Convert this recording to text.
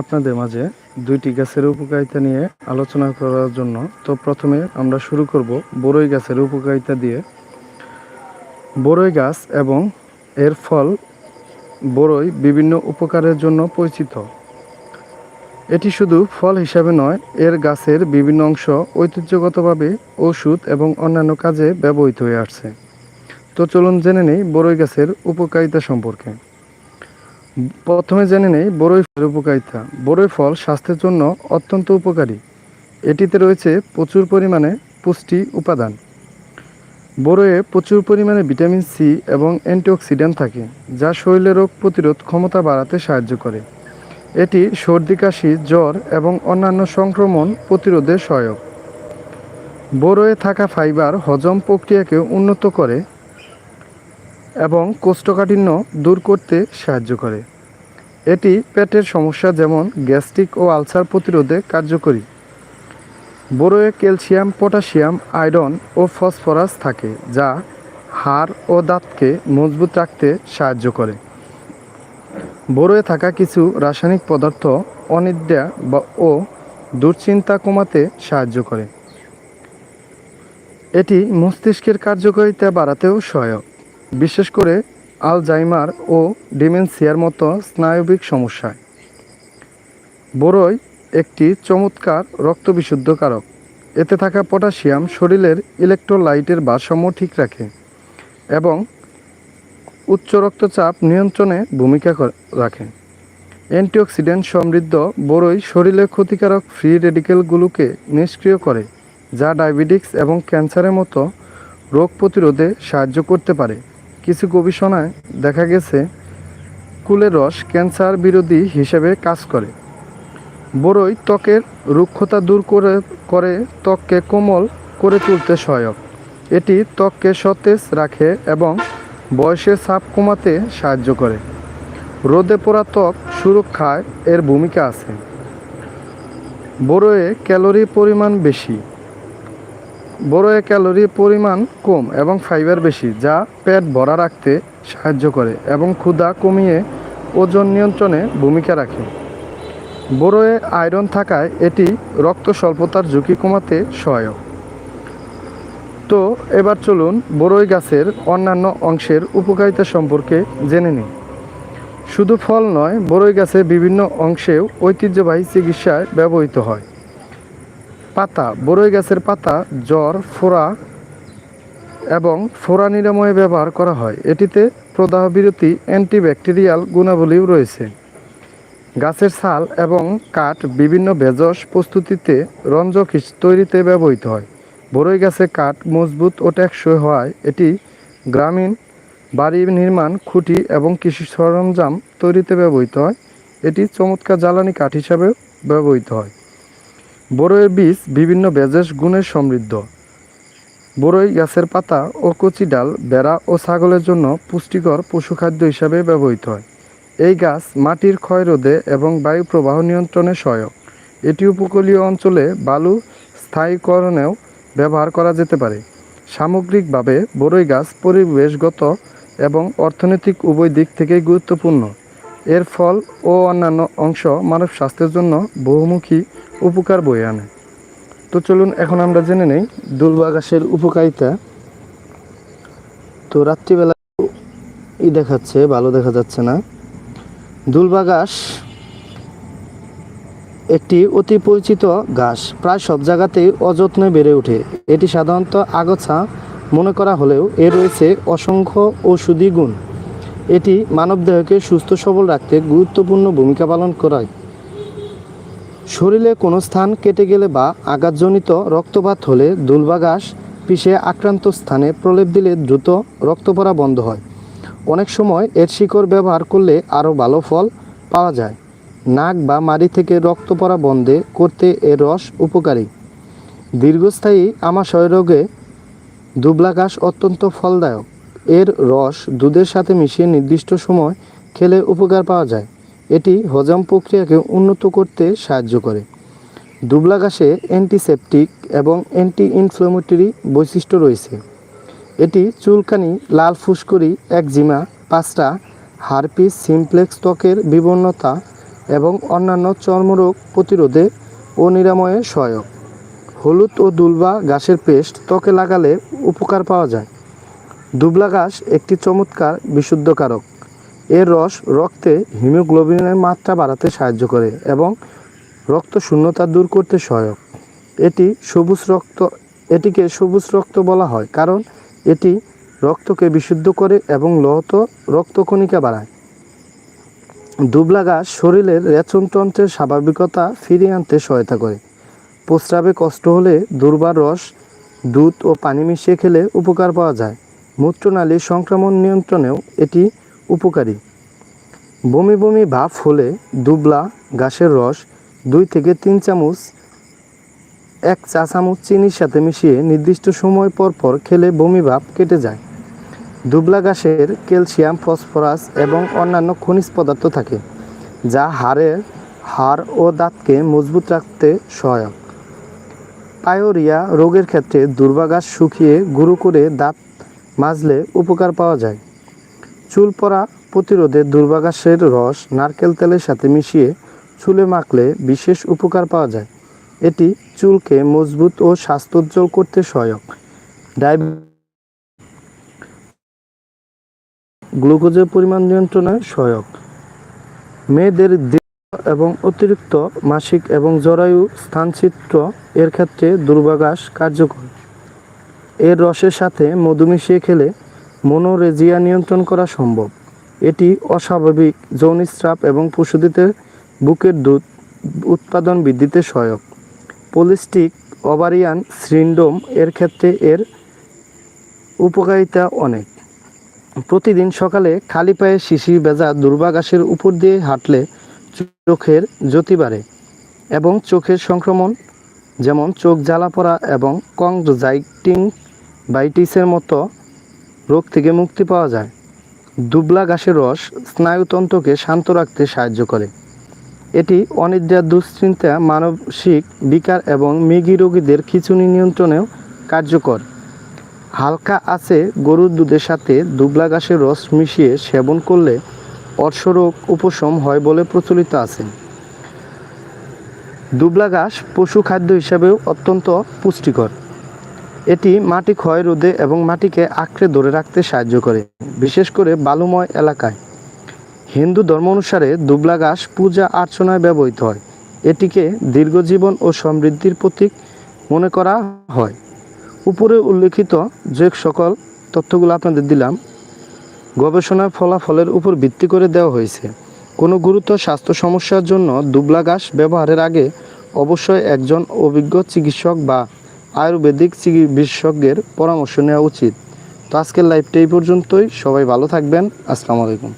আপনাদের মাঝে দুইটি গাছের উপকারিতা নিয়ে আলোচনা করার জন্য তো প্রথমে আমরা শুরু করব বড়ই গাছের উপকারিতা দিয়ে। বড়ই গাছ এবং এর ফল বড়ই বিভিন্ন উপকারের জন্য পরিচিত। এটি শুধু ফল হিসাবে নয়, এর গাছের বিভিন্ন অংশ ঐতিহ্যগতভাবে ওষুধ এবং অন্যান্য কাজে ব্যবহৃত হয়ে আসছে। তো চলুন জেনে নেই বড়ই গাছের উপকারিতা সম্পর্কে। প্রথমে জেনে নেই বড়ই ফলের উপকারিতা। বড়ই ফল স্বাস্থ্যের জন্য অত্যন্ত উপকারী। এটিতে রয়েছে প্রচুর পরিমাণে পুষ্টি উপাদান। বড়য়ে প্রচুর পরিমাণে ভিটামিন সি এবং অ্যান্টিঅক্সিডেন্ট থাকে, যা শরীরে রোগ প্রতিরোধ ক্ষমতা বাড়াতে সাহায্য করে। এটি সর্দি, কাশি, জ্বর এবং অন্যান্য সংক্রমণ প্রতিরোধে সহায়ক। বড়য়ে থাকা ফাইবার হজম প্রক্রিয়াকে উন্নত করে এবং কোষ্ঠকাঠিন্য দূর করতে সাহায্য করে। এটি পেটের সমস্যা যেমন গ্যাস্ট্রিক ও আলসার প্রতিরোধে কার্যকরী। বড়য়ে ক্যালসিয়াম, পটাশিয়াম, আয়রন ও ফসফরাস থাকে, যা হাড় ও দাঁতকে মজবুত রাখতে সাহায্য করে। বড়য়ে থাকা কিছু রাসায়নিক পদার্থ অনিদ্রা বা- ও দুশ্চিন্তা কমাতে সাহায্য করে। এটি মস্তিষ্কের কার্যকারিতা বাড়াতেও সহায়ক। বিশেষ করে আলজাইমার ও ডিমেনসিয়ার মতো স্নায়বিক সমস্যায়। বড়ই একটি চমৎকার রক্ত বিশুদ্ধকারক এতে থাকা পটাশিয়াম শরীরের ইলেকট্রোলাইটের ভারসাম্য ঠিক রাখে এবং উচ্চ রক্তচাপ নিয়ন্ত্রণে ভূমিকা রাখে। অ্যান্টিঅক্সিডেন্ট সমৃদ্ধ বড়ই শরীরে ক্ষতিকারক ফ্রি রেডিকেলগুলোকে নিষ্ক্রিয় করে, যা ডায়াবেটিক্স এবং ক্যান্সারের মতো রোগ প্রতিরোধে সাহায্য করতে পারে। কিছু গবেষণায় দেখা গেছে, কুলের রস ক্যান্সার বিরোধী হিসেবে কাজ করে। বড়ই ত্বকের রুক্ষতা দূর করে করে ত্বককে কোমল করে তুলতে সহায়ক। এটি ত্বককে সতেজ রাখে এবং বয়সের চাপ কমাতে সাহায্য করে। রোদে পোড়া ত্বক সুরক্ষায় এর ভূমিকা আছে। বড়য়ে ক্যালোরি পরিমাণ বেশি। বড়য়ে ক্যালোরি পরিমাণ কম এবং ফাইবার বেশি, যা পেট ভরা রাখতে সাহায্য করে এবং ক্ষুধা কমিয়ে ওজন নিয়ন্ত্রণে ভূমিকা রাখে। বড়য়ে আয়রন থাকায় এটি রক্ত স্বল্পতার ঝুঁকি কমাতে সহায়ক। তো, এবার চলুন বড়ই গাছের অন্যান্য অংশের উপকারিতা সম্পর্কে জেনে নিই। শুধু ফল নয় বড়ই গাছের বিভিন্ন অংশেও ঐতিহ্যবাহী চিকিৎসায় ব্যবহৃত হয়। পাতা বড়ই গাছের পাতা, জ্বর, ফোড়া এবং ফোড়া নিরাময়ে ব্যবহার করা হয়। এটিতে প্রদাহ বিরতি অ্যান্টিব্যাকটেরিয়াল গুণাবলীও রয়েছে। গাছের ছাল এবং কাঠ বিভিন্ন ভেষজ প্রস্তুতিতে রঞ্জক তৈরিতে ব্যবহৃত হয়। বড়ই গাছের কাঠ মজবুত ও টেকসই হওয়ায় এটি গ্রামীণ বাড়ি নির্মাণ, খুঁটি এবং কৃষি সরঞ্জাম তৈরিতে ব্যবহৃত হয়। এটি চমৎকার জ্বালানি কাঠ হিসাবেও ব্যবহৃত হয়। বড়ইয়ের বীজ বিভিন্ন ভেষজ গুণে সমৃদ্ধ। বড়ই গাছের পাতা ও কচি ডাল, বেড়া ও ছাগলের জন্য পুষ্টিকর পশুখাদ্য হিসাবে ব্যবহৃত হয়। এই গাছ মাটির ক্ষয় রোধে এবং বায়ু প্রবাহ নিয়ন্ত্রণে সহায়ক। এটি উপকূলীয় অঞ্চলে বালু স্থায়ীকরণেও ব্যবহার করা যেতে পারে। সামগ্রিকভাবে বড়ই গাছ পরিবেশগত এবং অর্থনৈতিক উভয় দিক থেকেই গুরুত্বপূর্ণ। এর ফল ও অন্যান্য অংশ মানব স্বাস্থ্যের জন্য বহুমুখী উপকার বয়ে আনে। তো চলুন এখন আমরা জেনে নেই দুলবা গাছের উপকারিতা। তো রাত্রিবেলা ই দেখাচ্ছে ভালো দেখা যাচ্ছে না। দুলবা ঘাস একটি অতি পরিচিত ঘাস প্রায় সব জায়গাতেই অযত্নে বেড়ে ওঠে। এটি সাধারণত আগছা মনে করা হলেও এর রয়েছে অসংখ্য ঔষধি গুণ। এটি মানবদেহকে সুস্থ সবল রাখতে গুরুত্বপূর্ণ ভূমিকা পালন করায়। শরীরে কোনো স্থান কেটে গেলে বা আঘাতজনিত রক্তপাত হলে দুলবা ঘাস পিষে আক্রান্ত স্থানে প্রলেপ দিলে দ্রুত রক্ত পড়া বন্ধ হয়। অনেক সময় এর শিকড় ব্যবহার করলে আরও ভালো ফল পাওয়া যায়। নাক বা মাড়ি থেকে রক্ত পড়া বন্ধে করতে এর রস উপকারী। দীর্ঘস্থায়ী আমাশয় রোগে দুবলা ঘাস অত্যন্ত ফলদায়ক। এর রস দুধের সাথে মিশিয়ে নির্দিষ্ট সময় খেলে উপকার পাওয়া যায়। এটি হজম প্রক্রিয়াকে উন্নত করতে সাহায্য করে। দুবলা ঘাসে অ্যান্টিসেপটিক এবং অ্যান্টি ইনফ্লেমেটরি বৈশিষ্ট্য রয়েছে। এটি চুলকানি, লাল ফুসকুড়ি, একজিমা, পাঁচটা, হারপিস, সিমপ্লেক্স ত্বকের বিবর্ণতা এবং অন্যান্য চর্মরোগ প্রতিরোধে ও নিরাময়ে সহায়ক। হলুদ ও দুলবা ঘাসের পেস্ট ত্বকে লাগালে উপকার পাওয়া যায়। দুবলা ঘাস একটি চমৎকার বিশুদ্ধকারক। এর রস রক্তে হিমোগ্লোবিনের মাত্রা বাড়াতে সাহায্য করে এবং রক্ত শূন্যতা দূর করতে সহায়ক। এটি সবুজ রক্ত, এটিকে সবুজ রক্ত বলা হয় কারণ এটি রক্তকে বিশুদ্ধ করে এবং লহত রক্তকণিকা বাড়ায়। দুবলা ঘাস শরীরের রেচনতন্ত্রের স্বাভাবিকতা ফিরিয়ে আনতে সহায়তা করে। প্রস্রাবে কষ্ট হলে দুর্বার রস, দুধ ও পানি মিশিয়ে খেলে উপকার পাওয়া যায়। মূত্রনালীর সংক্রমণ নিয়ন্ত্রণেও এটি উপকারী। বমি বমি ভাব হলে দুবলা ঘাসের রস, দুই থেকে তিন চামচ, এক চা চামচ চিনির সাথে মিশিয়ে নির্দিষ্ট সময় পর পর খেলে বমি ভাব কেটে যায়। দুবলা ঘাসের ক্যালসিয়াম, ফসফরাস এবং অন্যান্য খনিজ পদার্থ থাকে, যা হাড়ের হাড় ও দাঁতকে মজবুত রাখতে সহায়ক। পায়োরিয়া রোগের ক্ষেত্রে দুর্বা ঘাস শুকিয়ে গুঁড়ো করে দাঁত মাজলে উপকার পাওয়া যায়। চুল পড়া প্রতিরোধে দুর্বা ঘাসের রস নারকেল তেলের সাথে মিশিয়ে চুলে মাখলে বিশেষ উপকার পাওয়া যায়। এটি চুলকে মজবুত ও স্বাস্থ্যোজ্জ্বল করতে সহায়ক। ডায়াবেটিস গ্লুকোজের পরিমাণ নিয়ন্ত্রণে সহায়ক। মেয়েদের এবং অতিরিক্ত মাসিক এবং জরায়ু স্থানচিত্র এর ক্ষেত্রে দুর্বাঘাস কার্যকর। এর রসের সাথে মধু মিশিয়ে খেলে মনোরেজিয়া নিয়ন্ত্রণ করা সম্ভব। এটি অস্বাভাবিক যৌনিস্রাব এবং পশুদের বুকের দুধ উৎপাদন বৃদ্ধিতে সহায়ক। পলিস্টিক ওভারিয়ান সিন্ড্রোম এর ক্ষেত্রে এর উপকারিতা অনেক। প্রতিদিন সকালে খালি পায়ে শিশির বেজা দুর্বাঘাসের উপর দিয়ে হাঁটলে চোখের জ্যোতি বাড়ে এবং চোখের সংক্রমণ, যেমন চোখ জ্বালা পড়া এবং কংজাইটিং বাইটিসের মতো রোগ থেকে মুক্তি পাওয়া যায়। দুবলা ঘাসের রস স্নায়ুতন্ত্রকে শান্ত রাখতে সাহায্য করে। এটি অনিদ্রা, দুশ্চিন্তা, মানসিক বিকার এবং মৃগী রোগীদের খিচুনি নিয়ন্ত্রণেও কার্যকর। হালকা আছে গরুর দুধের সাথে দুবলা ঘাসের রস মিশিয়ে সেবন করলে অর্শরোগ উপশম হয় বলে প্রচলিত আছে। দুবলা ঘাস পশু খাদ্য হিসাবেও অত্যন্ত পুষ্টিকর। এটি মাটি ক্ষয় রোধে এবং মাটিকে আঁকড়ে ধরে রাখতে সাহায্য করে, বিশেষ করে বালুময় এলাকায়। হিন্দু ধর্ম অনুসারে দুবলা ঘাস পূজা অর্চনায় ব্যবহৃত হয়। এটিকে দীর্ঘজীবন ও সমৃদ্ধির প্রতীক মনে করা হয়। উপরে উল্লেখিত যে সকল তথ্যগুলো আপনাদের দিলাম, গবেষণার ফলাফলের উপর ভিত্তি করে দেওয়া হয়েছে। কোনো গুরুতর স্বাস্থ্য সমস্যার জন্য দুবলা ঘাস ব্যবহারের আগে অবশ্যই একজন অভিজ্ঞ চিকিৎসক বা আয়ুর্বেদিক বিশেষজ্ঞের পরামর্শ নেওয়া উচিত। তো আজকের লাইভটা এই পর্যন্তই। সবাই ভালো থাকবেন। আসসালামু আলাইকুম।